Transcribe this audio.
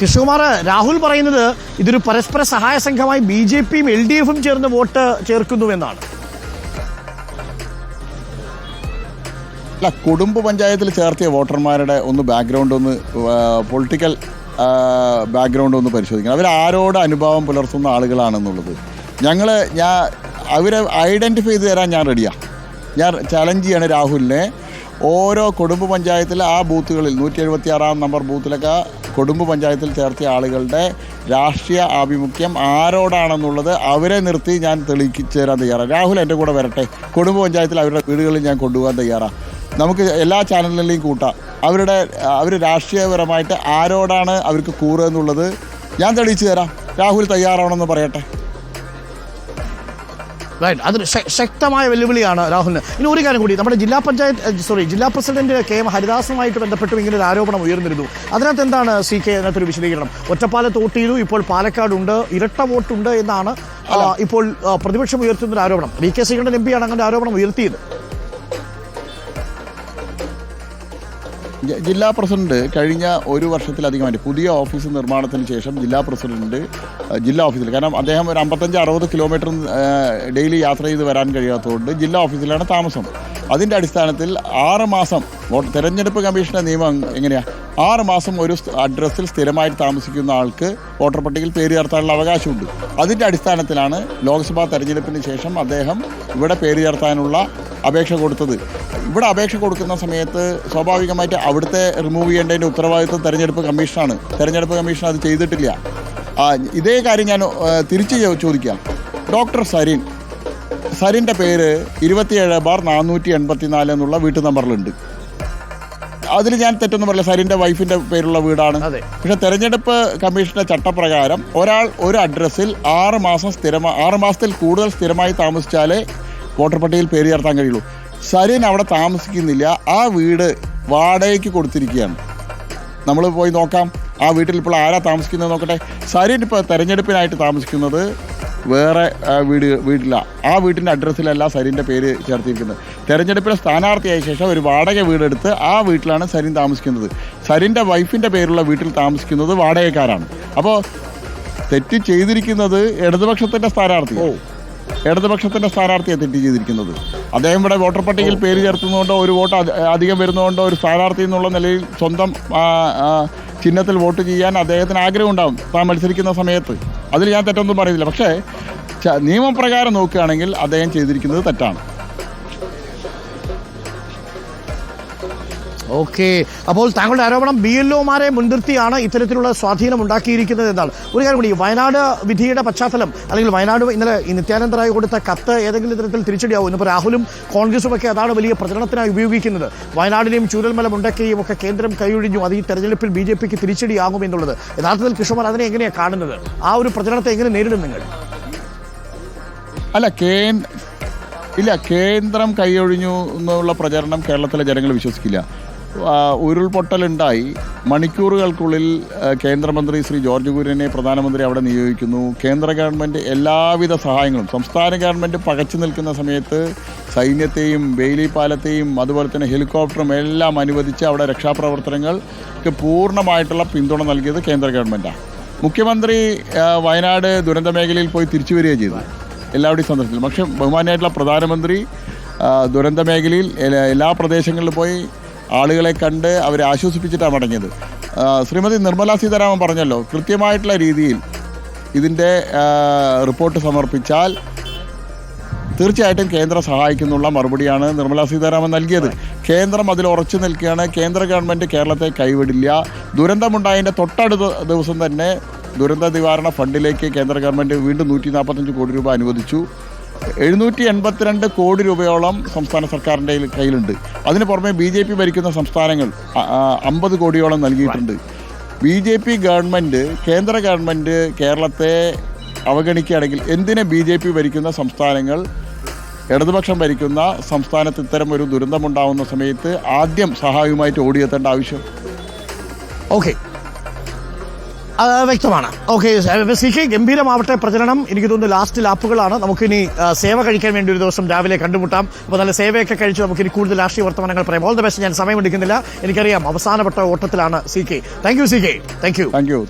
കൃഷ്ണകുമാർ രാഹുൽ പറയുന്നത് ഇതൊരു പരസ്പര സഹായ സംഘമായി ബി ജെ പിയും എൽ ഡി എഫും ചേർന്ന് വോട്ട് ചേർക്കുന്നുവെന്നാണ്. അല്ല കുടുംബ പഞ്ചായത്തിൽ ചേർത്തിയ വോട്ടർമാരുടെ ഒന്ന് ബാക്ക്ഗ്രൗണ്ട് ഒന്ന് പൊളിറ്റിക്കൽ ബാക്ക്ഗ്രൗണ്ട് ഒന്ന് പരിശോധിക്കണം. അവർ ആരോട് അനുഭാവം പുലർത്തുന്ന ആളുകളാണെന്നുള്ളത്. ഞങ്ങൾ ഞാൻ അവരെ ഐഡന്റിഫൈ ചെയ്ത് തരാൻ ഞാൻ റെഡിയാണ് ഞാൻ ചലഞ്ച് ചെയ്യാണ് രാഹുലിനെ. ഓരോ കുടുംബ പഞ്ചായത്തിലെ ആ ബൂത്തുകളിൽ നൂറ്റി എഴുപത്തി ആറാം നമ്പർ ബൂത്തിലൊക്കെ കുടുംബ പഞ്ചായത്തിൽ ചേർത്തിയ ആളുകളുടെ രാഷ്ട്രീയ ആഭിമുഖ്യം ആരോടാണെന്നുള്ളത് അവരെ നിർത്തി ഞാൻ തെളിയിച്ചു തരാൻ തയ്യാറാണ്. രാഹുൽ എന്റെ കൂടെ വരട്ടെ. കുടുംബ പഞ്ചായത്തിൽ അവരുടെ വീടുകളിൽ ഞാൻ കൊണ്ടുപോകാൻ തയ്യാറാണ്. നമുക്ക് എല്ലാ ചാനലുകളിലെയും കൂട്ടാം. അവരുടെ അവർ രാഷ്ട്രീയപരമായിട്ട് ആരോടാണ് അവർക്ക് കൂറ് എന്നുള്ളത് ഞാൻ തെളിയിച്ചു തരാം രാഹുൽ തയ്യാറാണെന്ന് പറയട്ടെ. റൈറ്റ് അത് ശക്തമായ വെല്ലുവിളിയാണ് രാഹുലിന്. ഇനി ഒരു കാര്യം കൂടി നമ്മുടെ ജില്ലാ പഞ്ചായത്ത് സോറി ജില്ലാ പ്രസിഡന്റ് കെ എം ഹരിദാസുമായിട്ട് ബന്ധപ്പെട്ടും ഇങ്ങനെ ഒരു ആരോപണം ഉയർന്നിരുന്നു. അതിനകത്ത് എന്താണ് സി കെ അതിനകത്തൊരു വിശദീകരണം? ഒറ്റപ്പാലത്ത് വോട്ട് ചെയ്തു ഇപ്പോൾ പാലക്കാടുണ്ട് ഇരട്ട വോട്ടുണ്ട് എന്നാണ് ഇപ്പോൾ പ്രതിപക്ഷം ഉയർത്തുന്ന ഒരു ആരോപണം. വി കെ ശ്രീകണ്ഠൻ എം പിയാണ് അങ്ങനെ ആരോപണം ഉയർത്തിയത്. ജില്ലാ പ്രസിഡന്റ് കഴിഞ്ഞ ഒരു വർഷത്തിലധികമായിട്ട് പുതിയ ഓഫീസ് നിർമ്മാണത്തിന് ശേഷം ജില്ലാ പ്രസിഡന്റ് ജില്ലാ ഓഫീസിൽ. കാരണം അദ്ദേഹം ഒരു അമ്പത്തഞ്ച് അറുപത് കിലോമീറ്റർ ഡെയിലി യാത്ര ചെയ്ത് വരാൻ കഴിയാത്തതുകൊണ്ട് ജില്ലാ ഓഫീസിലാണ് താമസം. അതിന്റെ അടിസ്ഥാനത്തിൽ ആറ് മാസം വോട്ട് തെരഞ്ഞെടുപ്പ് കമ്മീഷന്റെ നിയമം എങ്ങനെയാണ് ആറ് മാസം ഒരു അഡ്രസ്സിൽ സ്ഥിരമായിട്ട് താമസിക്കുന്ന ആൾക്ക് വോട്ടർ പട്ടികയിൽ പേര് ചേർത്താനുള്ള അവകാശമുണ്ട്. അതിന്റെ അടിസ്ഥാനത്തിലാണ് ലോക്സഭാ തെരഞ്ഞെടുപ്പിന് ശേഷം അദ്ദേഹം ഇവിടെ പേര് ചേർത്താനുള്ള അപേക്ഷ കൊടുത്തത്. ഇവിടെ അപേക്ഷ കൊടുക്കുന്ന സമയത്ത് സ്വാഭാവികമായിട്ട് അവിടുത്തെ റിമൂവ് ചെയ്യേണ്ടതിന്റെ ഉത്തരവാദിത്വം തെരഞ്ഞെടുപ്പ് കമ്മീഷനാണ്. തെരഞ്ഞെടുപ്പ് കമ്മീഷൻ അത് ചെയ്തിട്ടില്ല. ആ, ഇതേ കാര്യം ഞാൻ തിരിച്ച് ചോദിക്കാം. ഡോക്ടർ സരിൻ സരിന്റെ പേര് ഇരുപത്തിയേഴ് ബാർ നാനൂറ്റി എൺപത്തി നാല് എന്നുള്ള വീട്ടു നമ്പറിലുണ്ട്. അതിൽ ഞാൻ തെറ്റൊന്നും പറയില്ല. സരിന്റെ വൈഫിന്റെ പേരുള്ള വീടാണ്. പക്ഷെ തെരഞ്ഞെടുപ്പ് കമ്മീഷന്റെ ചട്ടപ്രകാരം ഒരാൾ ഒരു അഡ്രസ്സിൽ ആറ് മാസം സ്ഥിരമായി ആറ് മാസത്തിൽ കൂടുതൽ സ്ഥിരമായി താമസിച്ചാലേ വോട്ടർ പട്ടികയിൽ പേര് ചേർത്താൻ കഴിയുള്ളൂ. സരിൻ അവിടെ താമസിക്കുന്നില്ല. ആ വീട് വാടകയ്ക്ക് കൊടുത്തിരിക്കുകയാണ്. നമ്മൾ പോയി നോക്കാം. ആ വീട്ടിൽ ഇപ്പോൾ ആരാ താമസിക്കുന്നത് നോക്കട്ടെ. സരിൻ ഇപ്പോൾ തെരഞ്ഞെടുപ്പിനായിട്ട് താമസിക്കുന്നത് വേറെ വീട് വീട്ടിലാണ് ആ വീട്ടിന്റെ അഡ്രസ്സിലല്ല സരിന്റെ പേര് ചേർത്തിരിക്കുന്നത്. തെരഞ്ഞെടുപ്പിലെ സ്ഥാനാർത്ഥിയായ ശേഷം ഒരു വാടക വീടെടുത്ത് ആ വീട്ടിലാണ് സരിൻ താമസിക്കുന്നത്. സരിന്റെ വൈഫിന്റെ പേരുള്ള വീട്ടിൽ താമസിക്കുന്നത് വാടകക്കാരാണ്. അപ്പോൾ തെറ്റ് ചെയ്തിരിക്കുന്നത് ഇടതുപക്ഷത്തിന്റെ സ്ഥാനാർത്ഥി ഇടതുപക്ഷത്തിന്റെ സ്ഥാനാർത്ഥിയെ തെറ്റ് ചെയ്തിരിക്കുന്നത്. അദ്ദേഹം ഇവിടെ വോട്ടർ പട്ടികയിൽ പേര് ചേർത്തുന്നതുകൊണ്ടോ ഒരു വോട്ട് അധികം വരുന്നതുകൊണ്ടോ ഒരു സ്ഥാനാർത്ഥി എന്നുള്ള നിലയിൽ സ്വന്തം ചിഹ്നത്തിൽ വോട്ട് ചെയ്യാൻ അദ്ദേഹത്തിന് ആഗ്രഹം ഉണ്ടാവും താൻ മത്സരിക്കുന്ന സമയത്ത്. അതിൽ ഞാൻ തെറ്റൊന്നും പറയുന്നില്ല. പക്ഷേ നിയമപ്രകാരം നോക്കുകയാണെങ്കിൽ അദ്ദേഹം ചെയ്തിരിക്കുന്നത് തെറ്റാണ്. ഓക്കെ. അപ്പോൾ താങ്കളുടെ ആരോപണം ബി എൽ ഒമാരെ മുൻനിർത്തിയാണ് ഇത്തരത്തിലുള്ള സ്വാധീനം ഉണ്ടാക്കിയിരിക്കുന്നത് എന്നാണ്. ഒരു കാര്യം കൂടി വയനാട് വിധിയുടെ പശ്ചാത്തലം അല്ലെങ്കിൽ വയനാട് ഇന്നലെ നിത്യാനന്ദറായി നിത്യാനന്ദ റായ് കൊടുത്ത കത്ത് ഏതെങ്കിലും തരത്തിൽ തിരിച്ചടിയാവും. ഇന്നിപ്പോൾ രാഹുലും കോൺഗ്രസും ഒക്കെ അതാണ് വലിയ പ്രചരണത്തിനായി ഉപയോഗിക്കുന്നത്. വയനാടിനെയും ചൂരൽമല മുണ്ടക്കയും ഒക്കെ കേന്ദ്രം കൈയൊഴിഞ്ഞു അത് ഈ തെരഞ്ഞെടുപ്പിൽ ബി ജെ പിക്ക് തിരിച്ചടിയാകും എന്നുള്ളത്. യഥാർത്ഥത്തിൽ കൃഷ്ണമാർ അതിനെ എങ്ങനെയാണ് കാണുന്നത്? ആ ഒരു പ്രചരണത്തെ എങ്ങനെ നേരിടും നിങ്ങൾ? അല്ല ഇല്ല കേന്ദ്രം കൈയൊഴിഞ്ഞു എന്നുള്ള പ്രചരണം കേരളത്തിലെ ജനങ്ങൾ വിശ്വസിക്കില്ല. ഉരുൾപൊട്ടലുണ്ടായി. മണിക്കൂറുകൾക്കുള്ളിൽ കേന്ദ്രമന്ത്രി ശ്രീ ജോർജ് കുര്യനെ പ്രധാനമന്ത്രി അവിടെ നിയോഗിക്കുന്നു. കേന്ദ്ര ഗവൺമെന്റ് എല്ലാവിധ സഹായങ്ങളും സംസ്ഥാന ഗവൺമെന്റ് പകച്ചു നിൽക്കുന്ന സമയത്ത് സൈന്യത്തെയും ബെയിലി പാലത്തെയും അതുപോലെ തന്നെ ഹെലികോപ്റ്ററും എല്ലാം അനുവദിച്ച് അവിടെ രക്ഷാപ്രവർത്തനങ്ങൾക്ക് പൂർണമായിട്ടുള്ള പിന്തുണ നൽകിയത് കേന്ദ്ര ഗവൺമെന്റാണ് മുഖ്യമന്ത്രി വയനാട് ദുരന്ത മേഖലയിൽ പോയി തിരിച്ചു വരികയാണ് ചെയ്തത്. എല്ലാവരുടെയും സന്ദർശിച്ചു പക്ഷേ ബഹുമാനായിട്ടുള്ള പ്രധാനമന്ത്രി ദുരന്ത മേഖലയിൽ എല്ലാ പ്രദേശങ്ങളിലും പോയി ആളുകളെ കണ്ട് അവരെ ആശ്വസിപ്പിച്ചിട്ടാണ് മടങ്ങിയത്. ശ്രീമതി നിർമ്മല സീതാരാമൻ പറഞ്ഞല്ലോ കൃത്യമായിട്ടുള്ള രീതിയിൽ ഇതിന്റെ റിപ്പോർട്ട് സമർപ്പിച്ചാൽ തീർച്ചയായിട്ടും കേന്ദ്രം സഹായിക്കുന്നുള്ള മറുപടിയാണ് നിർമ്മലാ സീതാരാമൻ നൽകിയത്. കേന്ദ്രം അതിൽ ഉറച്ചു നിൽക്കുകയാണ്. കേന്ദ്ര ഗവൺമെന്റ് കേരളത്തെ കൈവിടില്ല. ദുരന്തമുണ്ടായതിന്റെ തൊട്ടടുത്ത ദിവസം തന്നെ ദുരന്ത നിവാരണ ഫണ്ടിലേക്ക് കേന്ദ്ര ഗവൺമെന്റ് വീണ്ടും നൂറ്റി നാൽപ്പത്തഞ്ച് കോടി രൂപ അനുവദിച്ചു. എഴുന്നൂറ്റി എൺപത്തിരണ്ട് കോടി രൂപയോളം സംസ്ഥാന സർക്കാരിന്റെ കയ്യിലുണ്ട്. അതിന് പുറമെ ബി ജെ പി ഭരിക്കുന്ന സംസ്ഥാനങ്ങൾ അമ്പത് കോടിയോളം നൽകിയിട്ടുണ്ട്. ബി ജെ പി ഗവൺമെന്റ് കേന്ദ്ര ഗവൺമെന്റ് കേരളത്തെ അവഗണിക്കുകയാണെങ്കിൽ എന്തിനെ ബി ജെ പി ഭരിക്കുന്ന സംസ്ഥാനങ്ങൾ? ഇടതുപക്ഷം ഭരിക്കുന്ന സംസ്ഥാനത്ത് ഇത്തരം ഒരു ദുരന്തമുണ്ടാവുന്ന സമയത്ത് ആദ്യം സഹായവുമായിട്ട് ഓടിയെത്തേണ്ട ആവശ്യം. ഓക്കെ. വ്യക്തമാണ്. ഓക്കെ സി കെ ഗംഭീരമാവട്ടെ പ്രചരണം. എനിക്ക് തോന്നുന്നു ലാസ്റ്റ് ലാപ്പുകളാണ് നമുക്കിനി സേവ കഴിക്കാൻ വേണ്ടി ഒരു ദിവസം രാവിലെ കണ്ടുമുട്ടാം. അപ്പോൾ നല്ല സേവയൊക്കെ കഴിച്ച് നമുക്കിനി കൂടുതൽ രാഷ്ട്രീയ വർത്തമാനങ്ങൾ പറയാം. ഓൾ ദ ബെസ്റ്റ് ഞാൻ സമയം എടുക്കുന്നില്ല. എനിക്കറിയാം അവസാനപ്പെട്ട ഓട്ടത്തിലാണ് C K. Thank you C K. Thank you thank you